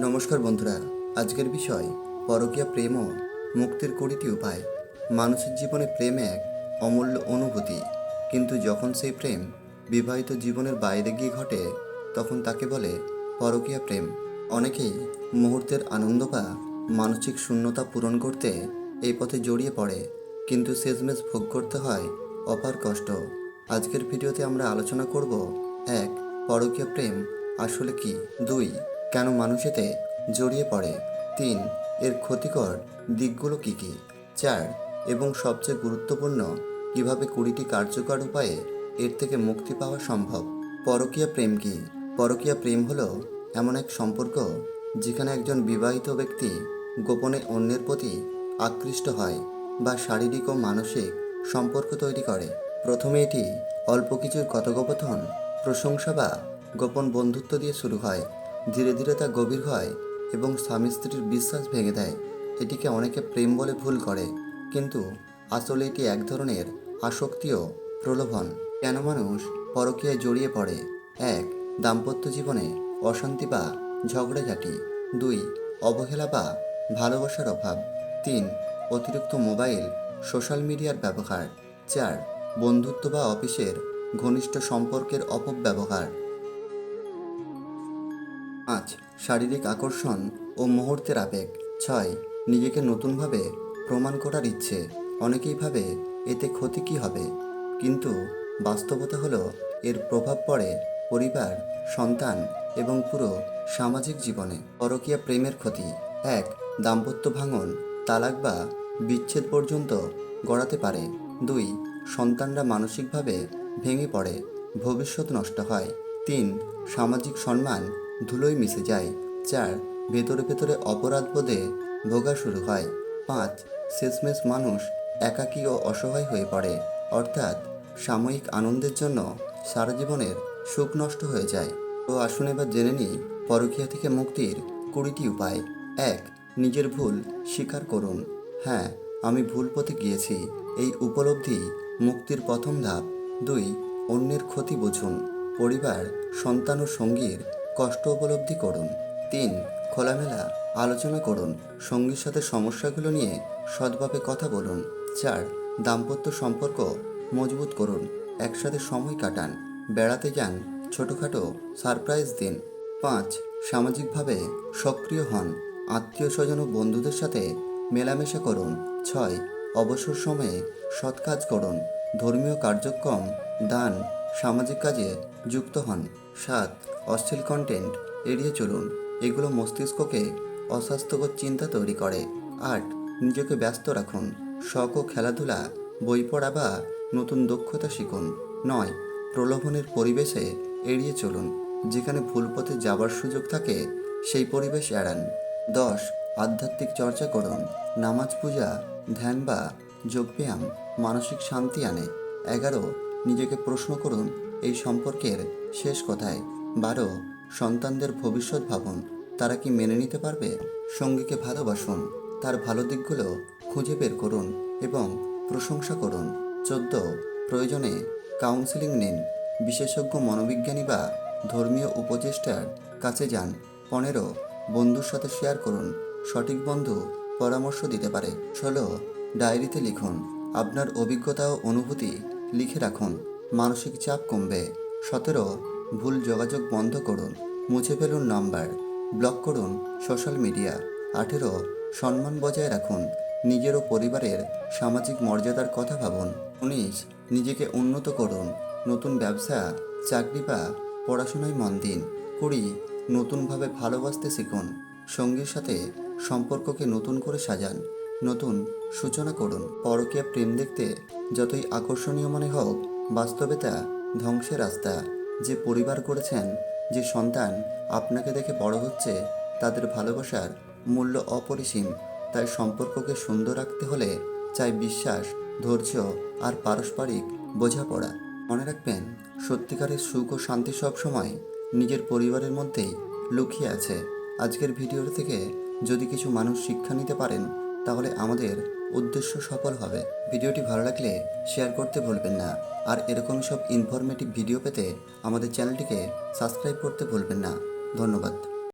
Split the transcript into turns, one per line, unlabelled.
নমস্কার বন্ধুরা, আজকের বিষয়, পরকীয়া প্রেম ও মুক্তির কুড়িটি উপায়। মানুষের জীবনে প্রেম এক অমূল্য অনুভূতি। কিন্তু যখন সেই প্রেম বিবাহিত জীবনের বাইরে গিয়ে ঘটে, তখন তাকে বলে পরকীয়া প্রেম। অনেকেই মুহূর্তের আনন্দ বা মানসিক শূন্যতা পূরণ করতে এই পথে জড়িয়ে পড়ে, কিন্তু শেষমেশ ভোগ করতে হয় অপার কষ্ট। আজকের ভিডিওতে আমরা আলোচনা করব, এক, পরকীয়া প্রেম আসলে কি? দুই কেন মানুষ এতে জড়িয়ে পড়ে? তিন, এর ক্ষতিকর দিকগুলো কী কী? চার, এবং সবচেয়ে গুরুত্বপূর্ণ, কীভাবে কুড়িটি কার্যকর উপায়ে এর থেকে মুক্তি পাওয়া সম্ভব? পরকীয়া প্রেম কি? পরকীয়া প্রেম হলো এমন এক সম্পর্ক যেখানে একজন বিবাহিত ব্যক্তি গোপনে অন্যের প্রতি আকৃষ্ট হয় বা শারীরিক ও মানসিক সম্পর্ক তৈরি করে। প্রথমে এটি অল্প কিছুর কথোপকথন, প্রশংসা বা গোপন বন্ধুত্ব দিয়ে শুরু হয়। ধীরে ধীরে তা গভীর হয় এবং স্বামী স্ত্রীর বিশ্বাস ভেঙে দেয়। এটিকে অনেকে প্রেম বলে ভুল করে। কিন্তু আসলে এটি এক ধরনের আসক্তিও প্রলোভন। কেন মানুষ পরকীয়ায় জড়িয়ে পড়ে? এক, দাম্পত্য জীবনে অশান্তি বা ঝগড়াঝাটি। দুই, অবহেলা বা ভালোবাসার অভাব। তিন, অতিরিক্ত মোবাইল, সোশ্যাল মিডিয়ার ব্যবহার। চার, বন্ধুত্ব বা অফিসের ঘনিষ্ঠ সম্পর্কের অপব্যবহার। পাঁচ শারীরিক আকর্ষণ ও মুহূর্তের আবেগ, ছয়, নিজেকে নতুনভাবে প্রমাণ করার ইচ্ছে। অনেকেই ভাবে এতে ক্ষতি কী হবে। কিন্তু বাস্তবতা হলো এর প্রভাব পড়ে পরিবার, সন্তান এবং পুরো সামাজিক জীবনে। পরকীয়া প্রেমের ক্ষতি, এক, দাম্পত্য ভাঙন, তালাক বা বিচ্ছেদ পর্যন্ত গড়াতে পারে। দুই, সন্তানরা মানসিকভাবে ভেঙে পড়ে, ভবিষ্যৎ নষ্ট হয়। তিন, সামাজিক সম্মান ধুলোয় মিশে যায় চার ভেতরে ভেতরে অপরাধ বোধে ভোগা শুরু হয়। পাঁচ, শেষমেশ মানুষ একাকী ও অসহায় হয়ে পড়ে, অর্থাৎ সাময়িক আনন্দের জন্য সারা জীবনের সুখ নষ্ট হয়ে যায়। তো আসুন এবার জেনে নিই পরকীয়া থেকে মুক্তির কুড়িটি উপায়। এক, নিজের ভুল স্বীকার করুন। হ্যাঁ আমি ভুল পথে গিয়েছি, এই উপলব্ধি মুক্তির প্রথম ধাপ। দুই, অন্যের ক্ষতি বুঝুন। পরিবার, সন্তান ও সঙ্গীর কষ্ট উপলব্ধি করুন। তিন, খোলামেলা আলোচনা করুন। সঙ্গীর সাথে সমস্যাগুলো নিয়ে সৎভাবে কথা বলুন। চার, দাম্পত্য সম্পর্ক মজবুত করুন। একসাথে সময় কাটান। বেড়াতে যান। ছোটোখাটো সারপ্রাইজ দিন। পাঁচ, সামাজিকভাবে সক্রিয় হন। আত্মীয় স্বজন ও বন্ধুদের সাথে মেলামেশা করুন। ছয়, অবসর সময়ে সৎ কাজ করুন। ধর্মীয় কার্যক্রম, দান, সামাজিক কাজে যুক্ত হন। সাত অশ্লীল কন্টেন্ট এড়িয়ে চলুন। এগুলো মস্তিষ্ককে অস্বাস্থ্যকর চিন্তা তৈরি করে। আট, নিজেকে ব্যস্ত রাখুন। শখ ও খেলাধুলা, বই পড়া বা নতুন দক্ষতা শিখুন। নয়, প্রলোভনের পরিবেশে এড়িয়ে চলুন। যেখানে ভুল পথে যাবার সুযোগ থাকে, সেই পরিবেশ এড়ান। দশ, আধ্যাত্মিক চর্চা করুন। নামাজ পূজা, ধ্যান বা যোগব্যায়াম মানসিক শান্তি আনে। এগারো, নিজেকে প্রশ্ন করুন এই সম্পর্কের শেষ কথায় বারো, সন্তানদের ভবিষ্যৎ ভাবুন। তারা কি মেনে নিতে পারবে? সঙ্গীকে ভালোবাসুন। তার ভালো দিকগুলো খুঁজে বের করুন এবং প্রশংসা করুন। চোদ্দ, প্রয়োজনে কাউন্সেলিং নিন। বিশেষজ্ঞ মনোবিজ্ঞানী বা ধর্মীয় উপদেষ্টার কাছে যান। পনেরো, বন্ধুর সাথে শেয়ার করুন। সঠিক বন্ধু পরামর্শ দিতে পারে। ষোলো, ডায়েরিতে লিখুন। আপনার অভিজ্ঞতা ও অনুভূতি লিখে রাখুন। মানসিক চাপ কমবে। সতেরো, ভুল যোগাযোগ বন্ধ করুন। মুছে ফেলুন নাম্বার। ব্লক করুন সোশ্যাল মিডিয়া। আঠেরো, সম্মান বজায় রাখুন। নিজের ও পরিবারের সামাজিক মর্যাদার কথা ভাবুন। উনিশ, নিজেকে উন্নত করুন। নতুন ব্যবসা, চাকরি বা পড়াশোনায় মন দিন। কুড়ি, নতুনভাবে ভালোবাসতে শিখুন। সঙ্গীর সাথে সম্পর্ককে নতুন করে সাজান। নতুন সূচনা করুন। পরকীয়া প্রেম দেখতে যতই আকর্ষণীয় মনে হোক বাস্তবে তা ধ্বংসের রাস্তা। যে পরিবার করেছেন, যে সন্তান আপনাকে দেখে বড় হচ্ছে, তাদের ভালোবাসার মূল্য অপরিসীম। তাই সম্পর্ককে সুন্দর রাখতে হলে চাই বিশ্বাস, ধৈর্য আর পারস্পরিক বোঝাপড়া। মনে রাখবেন, সত্যিকারের সুখ ও শান্তি সব সময় নিজের পরিবারের মধ্যেই লুকিয়ে আছে। আজকের ভিডিও থেকে যদি কিছু মানুষ শিক্ষা নিতে পারেন, তাহলে আমাদের উদ্দেশ্য সফল হবে। ভিডিওটি ভালো লাগলে শেয়ার করতে ভুলবেন না। আর এরকম সব ইনফরমেটিভ ভিডিও পেতে আমাদের চ্যানেলটিকে সাবস্ক্রাইব করতে ভুলবেন না। ধন্যবাদ।